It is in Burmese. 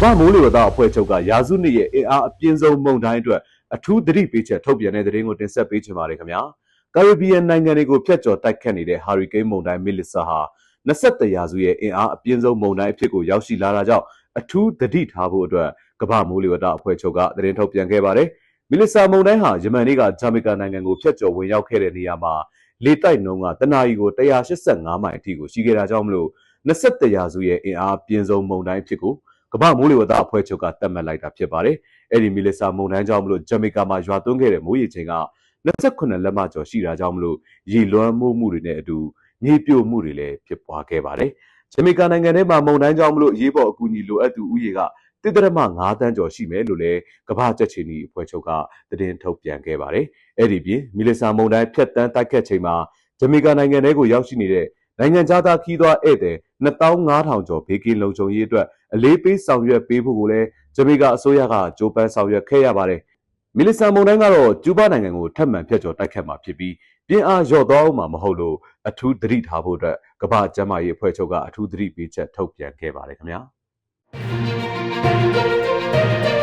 မ္ဘာမိုးလေဝသအဖွဲ့ချုပ်ကရာစုနှစ်ရဲ့အင်အားအပြင်းဆုံးမုန်တိုင်းအတွက်အထူးသတိပေးချက်ထုတ်ပြန်တဲ့သတင်းကိုတင်ဆက်ပေးချင်ပါတယ်ခင်ဗျာ။ကာရစ်ဘီယံနိုင်ငံတွေကိုဖျက်ကျော်တိုက်ခတ်နေတဲ့ဟာရီကိန်းမုန်တိုင်းမီလီဆာဟာ21ရာစုရဲ့အင်အားအပြင်းဆုံးမုန်တိုင်းအဖြစ်ကိုရောက်ရှိလာတာကြောင့်အထူးသတိထားဖို့အတွက်ကမ္ဘာမိုးလေဝသအဖွဲ့ချုပ်ကသတင်းထုတ်ပြန်ခဲ့ပါတယ်။မီလီဆာမုန်တိုင်းဟာယမန်နေ့ကဂျာမီကာနိုင်ငံကိုဖျက်ကျော်ဝင်ရောက်ခဲ့တဲ့နေရာမှာလေတိုက်နှုန်းကတနအီကို185မိုင်အထိကိုရှိခဲ့တာကြောင့်မလို့21ရာစုရဲ့အင်အားအပြင်းဆုံးမုန်တိုင်းဖြစ်ကို ကမ္ဘာမိုးလေဝသအဖွဲ့ချုပ်ကသတ်မှတ်လိုက်တာဖြစ်ပါတယ်။အဲ့ဒီမီလီဆာမုန်တိုင်းကြောင့်မလို့ဂျမီကာမှာရွာသွန်းခဲ့တဲ့မိုးရေချိန်က28လက်မကျော်ရှိတာကြောင့်မလို့ရေလွှမ်းမိုးမှုတွေနဲ့အတူမြေပြိုမှုတွေလည်းဖြစ်ပွားခဲ့ပါတယ်။ဂျမီကာနိုင်ငံထဲမှာမုန်တိုင်းကြောင့်မလို့ရေးပေါ်အကူအညီလိုအပ်သူဦးရေကတစ်တရမ9တန်းကျော်ရှိမယ်လို့လည်းကမ္ဘာကြက်ချီနီအဖွဲ့ချုပ်ကသတင်းထုတ်ပြန်ခဲ့ပါတယ်။အဲ့ဒီပြင်မီလီဆာမုန်တိုင်းဖြတ်တန်းတိုက်ခတ်ချိန်မှာဂျမီကာနိုင်ငံထဲကိုရောက်ရှိနေတဲ့နိုင်ငံခြားသားခီးသွွားဧည့်သည်15000ကျော်ဘေးကင်းလုံခြုံရေးအတွက် အလေးပေးဆောင်ရွက်ပေးဖို့ကိုလည်းဂျမေကာအစိုးရကကြိုးပမ်းဆောင်ရွက်ခဲ့ရပါတယ်။မီလီဆန်မုန်တိုင်းကတော့ကျူးဘားနိုင်ငံကိုထပ်မံဖျက်ကျော်တိုက်ခတ်မှာဖြစ်ပြီးပြင်းအားလျော့သွားအောင်မှာမဟုတ်လို့အထူးသတိထားဖို့အတွက်ကမ္ဘာ့ကျန်းမာရေးအဖွဲ့ချုပ်ကအထူးသတိပေးချက်ထုတ်ပြန်ခဲ့ပါတယ်ခင်ဗျာ။